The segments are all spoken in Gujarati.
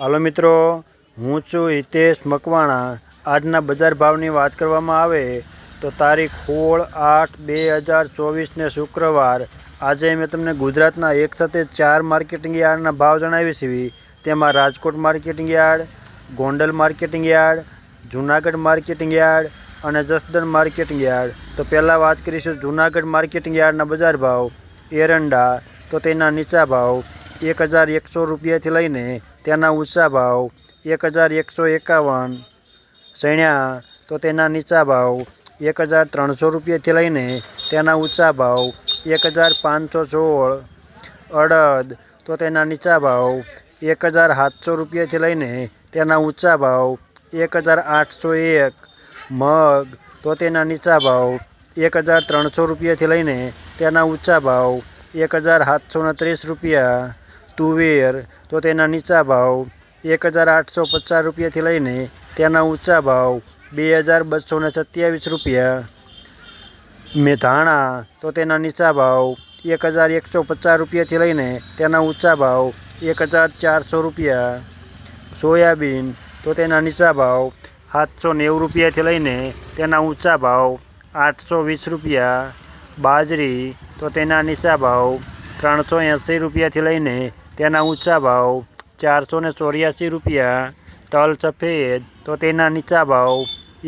હાલો મિત્રો, હું છું હિતેશ મકવાણા. આજના બજાર ભાવની વાત કરવામાં આવે તો તારીખ સોળ આઠ બે હજાર ચોવીસને શુક્રવાર. આજે મેં તમને ગુજરાતના એક સાથે ચાર માર્કેટિંગ યાર્ડના ભાવ જણાવી છે. તેમાં Rajkot marketing yard, Gondal marketing yard, Junagadh marketing yard અને જસદણ માર્કેટિંગ યાર્ડ. તો પહેલાં વાત કરીશું જૂનાગઢ માર્કેટિંગ યાર્ડના બજાર ભાવ. એરંડા, તો તેના નીચા ભાવ એક હજાર એકસો રૂપિયાથી લઈને તેના ઊંચા ભાવ એક હજાર એકસો એકાવન. ચણ્યા તો તેના નીચા ભાવ એક હજાર ત્રણસો રૂપિયાથી લઈને તેના ઊંચા ભાવ એક હજાર પાંચસો સોળ. અડદ, તો તેના નીચા ભાવ એક હજાર સાતસો રૂપિયાથી લઈને તેના ઊંચા ભાવ એક હજાર આઠસો એક. મગ, તો તેના નીચા ભાવ એક હજાર ત્રણસો રૂપિયાથી લઈને તેના ઊંચા ભાવ એક હજાર સાતસો ને ત્રીસ રૂપિયા. તુવેર, તો તેના નીચા ભાવ એક હજાર આઠસો પચાસ રૂપિયાથી લઈને તેના ઊંચા ભાવ બે હજાર બસો ને સત્યાવીસ રૂપિયા. મેધાણા, તો તેના નીચા ભાવ એક હજાર એકસો પચાસ રૂપિયાથી લઈને તેના ઊંચા ભાવ એક હજાર ચારસો રૂપિયા. સોયાબીન, તો તેના નીચા ભાવ સાતસો નેવું રૂપિયાથી લઈને તેના ઊંચા ભાવ આઠસો વીસ રૂપિયા. બાજરી, તો તેના નીચા ભાવ ત્રણસો એંસી રૂપિયાથી લઈને તેના ઊંચા ભાવ ચારસો ને ચોર્યાસી રૂપિયા, તલ સફેદ, તો તેના નીચા ભાવ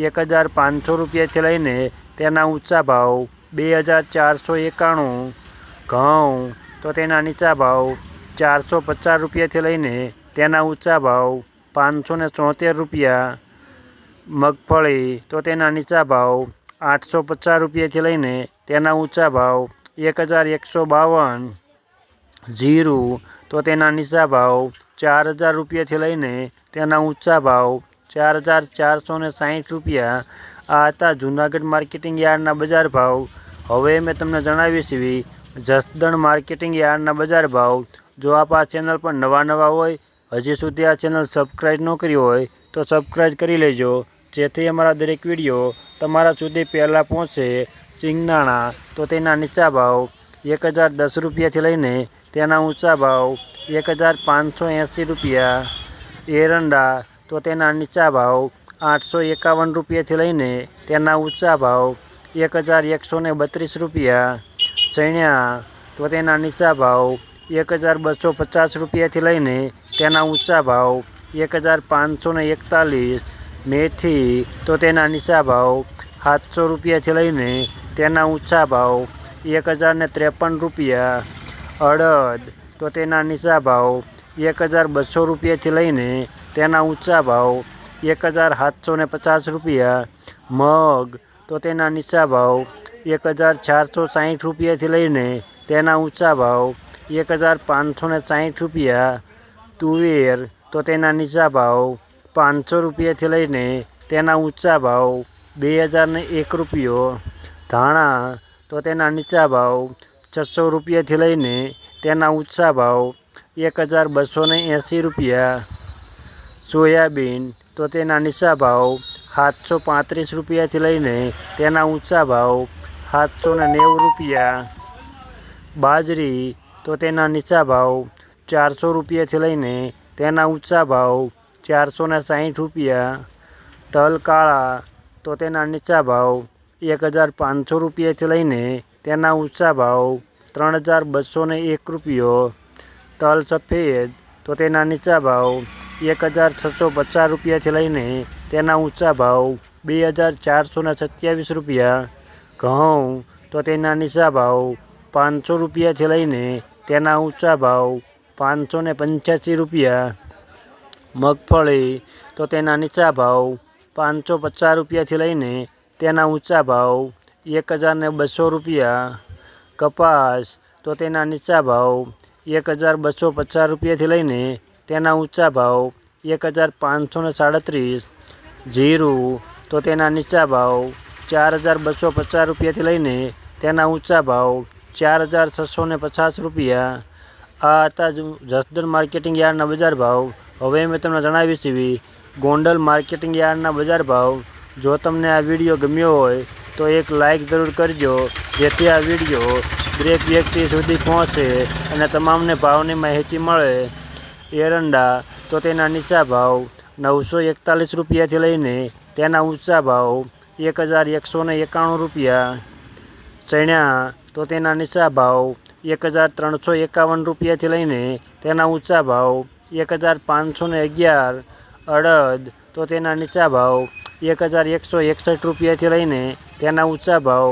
એક હજાર પાંચસો રૂપિયાથી લઈને તેના ઊંચા ભાવ બે હજાર ચારસો એકાણું. ઘઉં, તો તેના નીચા ભાવ ચારસો પચાસ રૂપિયાથી લઈને તેના ઊંચા ભાવ પાંચસો ને ચોતેર રૂપિયા. મગફળી, તો તેના નીચા ભાવ આઠસો પચાસ રૂપિયાથી લઈને તેના ઊંચા ભાવ એક હજાર એકસો બાવન. જીરું, તો તેના નીચા ભાવ ચાર હજાર રૂપિયાથી લઈને તેના ઊંચા ભાવ ચાર હજાર ચારસો ને સાહીઠ રૂપિયા. આ હતા જૂનાગઢ માર્કેટિંગ યાર્ડના બજાર ભાવ. હવે મેં તમને જણાવી છે જસદણ માર્કેટિંગ યાર્ડના બજાર ભાવ. જો આપ આ ચેનલ પર નવા નવા હોય, હજી સુધી આ ચેનલ સબસ્ક્રાઈબ ન કરી હોય, તો સબસ્ક્રાઈબ કરી લેજો. જેથી અમારા દરેક વીડિયો તમારા સુધી પહેલાં પહોંચે. સિંગદાણા, તો તેના નીચા ભાવ એક હજાર દસ રૂપિયાથી લઈને તેના ઊંચા ભાવ એક હજાર પાંચસો એંસી રૂપિયા. એરંડા તો તેના નીચા ભાવ આઠસો એકાવન રૂપિયાથી લઈને તેના ઊંચા ભાવ એક હજાર એકસો બત્રીસ રૂપિયા. ચણ્યા તો તેના નીચા ભાવ એક હજાર બસો પચાસ રૂપિયાથી લઈને તેના ઊંચા ભાવ એક હજાર પાંચસો એકતાલીસ. મેથી તો તેના નીચા ભાવ સાતસો રૂપિયાથી લઈને તેના ઊંચા ભાવ એક હજાર ત્રેપન રૂપિયા. અડદ, તો તેના નીચા ભાવ એક હજાર બસો રૂપિયાથી લઈને તેના ઊંચા ભાવ એક હજાર સાતસો ને પચાસ રૂપિયા. મગ, તો તેના નીચા ભાવ એક હજાર ચારસો સાહીઠ રૂપિયાથી લઈને તેના ઊંચા ભાવ એક હજાર પાંચસો ને સાહીઠ રૂપિયા. તુવેર, તો તેના નીચા ભાવ પાંચસો રૂપિયાથી લઈને તેના ઊંચા ભાવ બે હજાર ને એક રૂપિયો. ધાણા, તો તેના નીચા ભાવ છસો રૂપિયાથી લઈને તેના ઊંચા ભાવ એક હજાર બસો ને એંસી રૂપિયા. સોયાબીન તો તેના નીચા ભાવ સાતસો પાંત્રીસ રૂપિયાથી લઈને તેના ઊંચા ભાવ સાતસો ને નેવું રૂપિયા. બાજરી તો તેના નીચા ભાવ ચારસો રૂપિયાથી લઈને તેના ઊંચા ભાવ ચારસો ને સાહીઠ રૂપિયા. તલ કાળા તો તેના નીચા ભાવ એક હજાર પાંચસો રૂપિયાથી લઈને તેના ઊંચા ભાવ ત્રણ હજાર બસો એક રૂપિયો, તલ સફેદ, તો તેના નીચા ભાવ એક હજાર છસો પચાસ રૂપિયાથી લઈને તેના ઊંચા ભાવ બે હજાર ચારસો સત્યાવીસ રૂપિયા, ઘઉં, તો તેના નીચા ભાવ પાંચસો રૂપિયાથી લઈને તેના ઊંચા ભાવ પાંચસો પંચ્યાસી રૂપિયા, મગફળી, તો તેના નીચા ભાવ પાંચસો પચાસ રૂપિયાથી લઈને તેના ઊંચા ભાવ એક હજાર ને બસો રૂપિયા, કપાસ, તો તેના નીચા ભાવ એક હજાર બસો પચાસ રૂપિયાથી લઈને તેના ઊંચા ભાવ એક હજાર પાંચસો ને સાડત્રીસ, જીરું, તો તેના નીચા ભાવ ચાર હજાર બસો પચાસ રૂપિયાથી લઈને તેના ઊંચા ભાવ ચાર હજાર છસો ને પચાસ રૂપિયા. આ હતા જસદણ માર્કેટિંગ યાર્ડના બજાર ભાવ. હવે મેં તમને જણાવી છે ગોંડલ માર્કેટિંગ યાર્ડના બજાર ભાવ. જો તમને આ વીડિયો ગમ્યો હોય તો એક લાઇક જરૂર કરજો, જેથી આ વીડિયો દરેક વ્યક્તિ સુધી પહોંચે અને તમામને ભાવની માહિતી મળે. એરંડા તો તેના નીચા ભાવ નવસો એકતાલીસ રૂપિયાથી લઈને તેના ઊંચા ભાવ એક હજાર એકસો એકાણું રૂપિયા. ચણ્યા તો તેના નીચા ભાવ એક હજાર ત્રણસો એકાવન રૂપિયાથી લઈને તેના ઊંચા ભાવ એક હજાર પાંચસો અગિયાર. અડદ તો તેના નીચા ભાવ એક હજાર એકસો એકસઠ રૂપિયાથી લઈને તેના ઊંચા ભાવ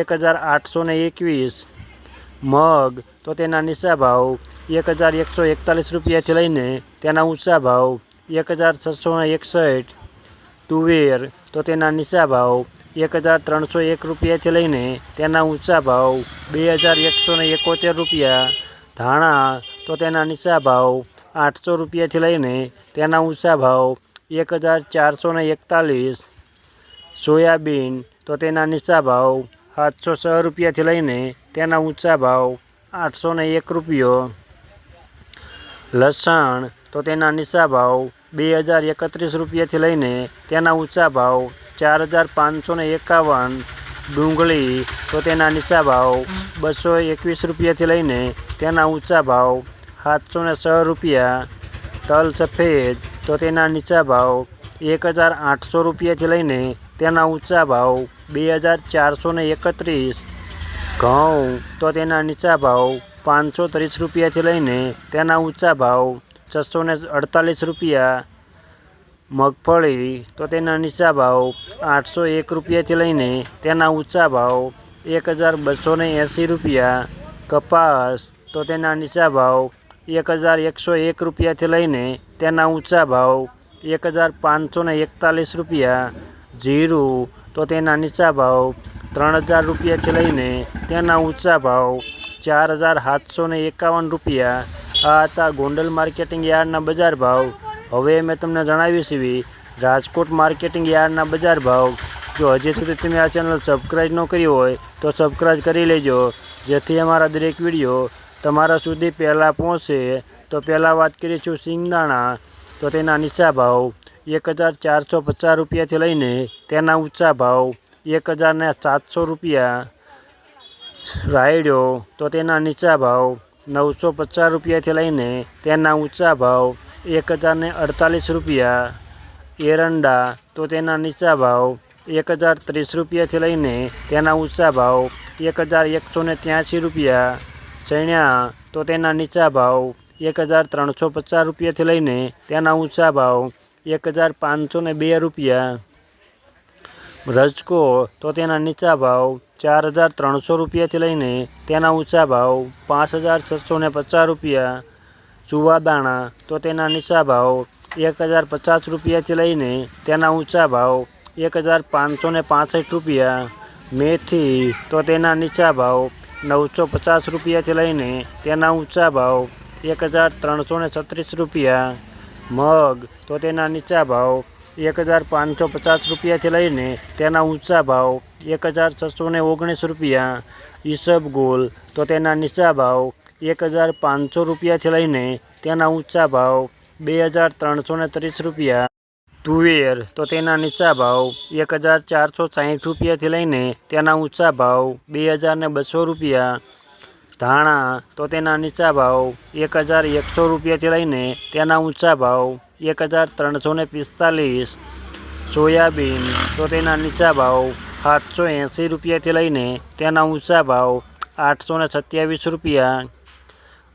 એક હજાર આઠસો ને એકવીસ. મગ તો તેના નીચા ભાવ એક હજાર એકસો એકતાલીસ રૂપિયાથી લઈને તેના ઊંચા ભાવ એક હજાર છસો ને એકસઠ. તુવેર તો તેના નીચા ભાવ એક હજાર ત્રણસો એક રૂપિયાથી લઈને તેના ઊંચા ભાવ બે હજાર એકસો ને એકોતેર રૂપિયા. ધાણા તો તેના નીચા ભાવ આઠસો રૂપિયાથી લઈને તેના ઊંચા ભાવ એક હજાર ચારસો એકતાલીસ. સોયાબીન તો તેના નીચા ભાવ સાતસો છ રૂપિયાથી લઈને તેના ઊંચા ભાવ આઠસો એક રૂપિયો. લસણ તો તેના નીચા ભાવ બે હજાર એકત્રીસ રૂપિયાથી લઈને તેના ઊંચા ભાવ ચાર હજાર પાંચસો એકાવન. ડુંગળી તો તેના નીચા ભાવ બસો એકવીસ રૂપિયાથી લઈને તેના ઊંચા ભાવ સાતસો ને છ રૂપિયા. તલ સફેદ તો તેના નીચા ભાવ એક હજાર આઠસો રૂપિયાથી લઈને તેના ઊંચા ભાવ બે હજાર ચારસો એકત્રીસ. ઘઉં તો તેના નીચા ભાવ પાંચસો ત્રીસ રૂપિયાથી લઈને તેના ઊંચા ભાવ છસો અડતાલીસ રૂપિયા. મગફળી તો તેના નીચા ભાવ આઠસો એક રૂપિયાથી લઈને તેના ઊંચા ભાવ એક હજાર બસો એંસી રૂપિયા. કપાસ તો તેના નીચા ભાવ એક હજાર એકસો એક રૂપિયાથી લઈને તેના ઊંચા ભાવ એક હજાર પાંચસો એકતાલીસ રૂપિયા. જીરું, તો તેના નીચા ભાવ ત્રણ હજાર રૂપિયાથી લઈને તેના ઊંચા ભાવ ચાર હજાર સાતસો એકાવન રૂપિયા. આ હતા ગોંડલ માર્કેટિંગ યાર્ડના બજાર ભાવ. હવે મેં તમને જણાવી છે રાજકોટ માર્કેટિંગ યાર્ડના બજાર ભાવ. જો હજી સુધી તમે આ ચેનલ સબસ્ક્રાઈબ ન કરી હોય, તો સબસ્ક્રાઈબ કરી લેજો. જેથી અમારા દરેક વીડિયો તમારા સુધી પહેલાં પહોંચે. તો પહેલાં વાત કરીશું સિંગદાણા, તો તેના નીચા ભાવ. એક હજાર ચારસો પચાસ રૂપિયાથી લઈને તેના ઊંચા ભાવ એક હજાર ને સાતસો રૂપિયા રાયડો તો તેના નીચા ભાવ નવસો પચાસ રૂપિયાથી લઈને તેના ઊંચા ભાવ એક હજાર ને અડતાલીસ રૂપિયા એરંડા તો તેના નીચા ભાવ એક હજાર ત્રીસ રૂપિયાથી લઈને તેના ઊંચા ભાવ એક હજાર એકસો ને ત્યાંસી રૂપિયા ચણ્યા તો તેના નીચા ભાવ એક હજાર ત્રણસો પચાસ રૂપિયાથી લઈને તેના ઊંચા ભાવ એક હજાર પાંચસો ને બે રૂપિયા રજકો તો તેના નીચા ભાવ ચાર હજાર ત્રણસો રૂપિયાથી લઈને તેના ઊંચા ભાવ પાંચ હજાર છસો ને પચાસ રૂપિયા ચુવાદાણા તો તેના નીચા ભાવ એક હજાર પચાસ રૂપિયાથી લઈને તેના ઊંચા ભાવ એક હજાર પાંચસો ને પાસઠ રૂપિયા મેથી તો તેના નીચા ભાવ નવસો પચાસ રૂપિયાથી લઈને તેના ઊંચા ભાવ એક હજાર ત્રણસો ને છત્રીસ રૂપિયા મગ, તો તેના નીચા ભાવ એક હજાર પાંચસો પચાસ રૂપિયાથી લઈને તેના ઊંચા ભાવ એક હજાર છસો ને ઓગણીસ રૂપિયા. ઈસબગુલ તો તેના નીચા ભાવ એક હજાર પાંચસો રૂપિયાથી લઈને તેના ઊંચા ભાવ બે હજાર ત્રણસો ને ત્રીસ રૂપિયા. તુવેર, તો તેના નીચા ભાવ એક હજાર ચારસો સાહીઠ રૂપિયાથી લઈને તેના ઊંચા ભાવ બે હજાર ને બસો રૂપિયા. ધાણા, તો તેના નીચા ભાવ એક હજાર એકસો રૂપિયાથી લઈને તેના ઊંચા ભાવ એક હજાર ત્રણસો ને પિસ્તાલીસ. સોયાબીન, તો તેના નીચા ભાવ સાતસો એંસી રૂપિયાથી લઈને તેના ઊંચા ભાવ આઠસો ને સત્યાવીસ રૂપિયા.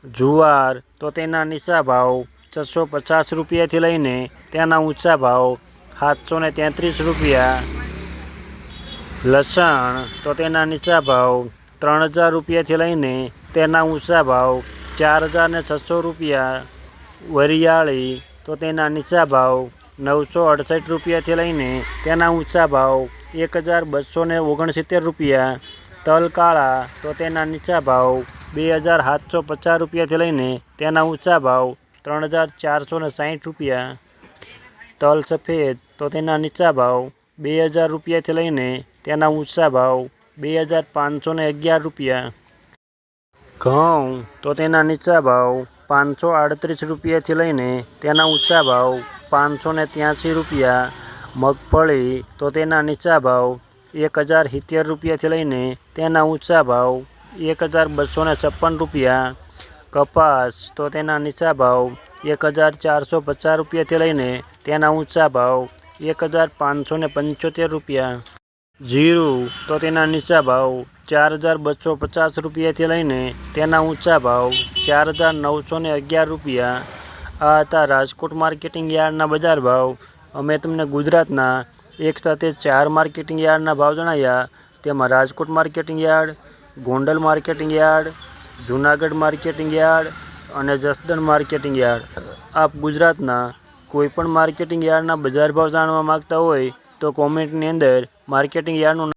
જુવાર, તો તેના નીચા ભાવ છસો પચાસ રૂપિયાથી લઈને તેના ઊંચા ભાવ સાતસો ને તેત્રીસ રૂપિયા. લસણ, તો તેના નીચા ભાવ ત્રણ હજાર રૂપિયાથી લઈને તેના ઊંચા ભાવ, ચાર હજાર છસો રૂપિયા વરિયાળી, તો તેના નીચા ભાવ નવસો અડસઠ રૂપિયાથી લઈને તેના ઊંચા ભાવ એક હજાર બસો ઓગણસિત્તેર રૂપિયા, તલ કાળા, તો તેના નીચા ભાવ બે હજાર સાતસો પચાસ રૂપિયાથી લઈને તેના ઊંચા ભાવ ત્રણ હજાર ચારસો સાઠ રૂપિયા. તલ સફેદ, તો તેના નીચા ભાવ બે હજાર રૂપિયાથી લઈને તેના ઊંચા ભાવ બે હજાર પાંચસો ને અગિયાર રૂપિયા. ઘઉં. તો તેના નીચા ભાવ પાંચસો આડત્રીસ રૂપિયાથી લઈને તેના ઊંચા ભાવ પાંચસો ને ત્યાંસી રૂપિયા. મગફળી તો તેના નીચા ભાવ એક હજાર સિત્તેર રૂપિયાથી લઈને તેના ઊંચા ભાવ એક હજાર બસો ને છપ્પન રૂપિયા. કપાસ તો તેના નીચા ભાવ એક હજાર ચારસો પચાસ રૂપિયાથી લઈને તેના ઊંચા ભાવ એક હજાર પાંચસો ને પંચોતેર રૂપિયા. જીરું, તો તેના નીચા ભાવ ચાર હજાર બસો પચાસ રૂપિયાથી લઈને તેના ઊંચા ભાવ ચાર હજાર નવસો ને અગિયાર રૂપિયા. આ હતા રાજકોટ માર્કેટિંગ યાર્ડના બજાર ભાવ. અમે તમને ગુજરાતના એક સાથે ચાર માર્કેટિંગ યાર્ડના ભાવ જણાવ્યા તેમાં Rajkot marketing yard, Gondal marketing yard, Junagadh marketing yard અને જસદણ માર્કેટિંગ યાર્ડ. આપ ગુજરાતના કોઈપણ માર્કેટિંગ યાર્ડના બજાર ભાવ જાણવા માગતા હોય તો કોમેન્ટની અંદર માર્કેટિંગ યાર્ડનું